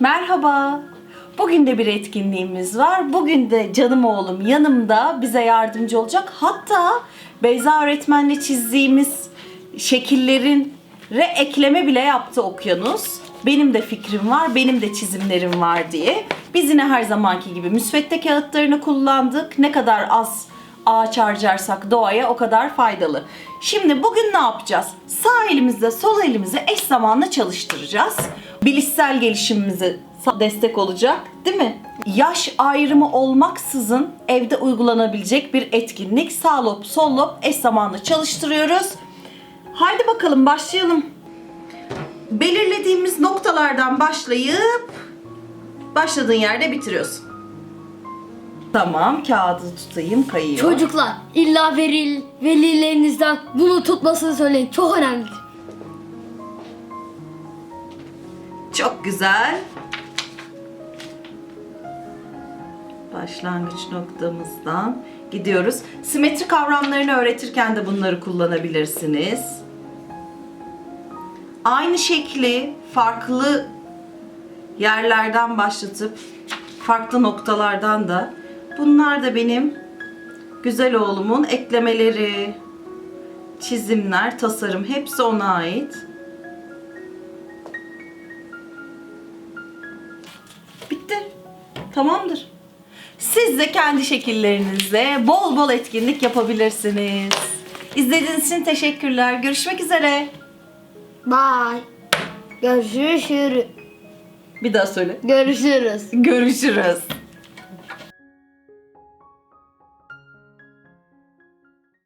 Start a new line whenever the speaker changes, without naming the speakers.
Merhaba. Bugün de bir etkinliğimiz var. Bugün de canım oğlum yanımda bize yardımcı olacak. Hatta Beyza öğretmenle çizdiğimiz şekillerin re ekleme bile yaptı Okyanus. Benim de fikrim var, benim de çizimlerim var diye. Biz yine her zamanki gibi müsvedde kağıtlarını kullandık. Ne kadar az ağaç harcarsak doğaya o kadar faydalı. Şimdi bugün ne yapacağız? Sağ elimizle sol elimizi eş zamanlı çalıştıracağız. Bilişsel gelişimimize destek olacak değil mi? Yaş ayrımı olmaksızın evde uygulanabilecek bir etkinlik. Sağ lob, sol lob eş zamanlı çalıştırıyoruz. Haydi bakalım başlayalım. Belirlediğimiz noktalardan başlayıp başladığın yerde bitiriyorsun. Tamam, kağıdı tutayım, kayıyor.
Çocuklar illa veril, velilerinizden bunu tutmasını söyleyin. Çok önemli.
Çok güzel. Başlangıç noktamızdan gidiyoruz. Simetri kavramlarını öğretirken de bunları kullanabilirsiniz. Aynı şekli farklı yerlerden başlatıp farklı noktalardan da bunlar da benim güzel oğlumun eklemeleri, çizimler, tasarım hepsi ona ait. Bitti. Tamamdır. Siz de kendi şekillerinizle bol bol etkinlik yapabilirsiniz. İzlediğiniz için teşekkürler. Görüşmek üzere.
Bye. Görüşürüz.
Bir daha söyle.
Görüşürüz.
Görüşürüz.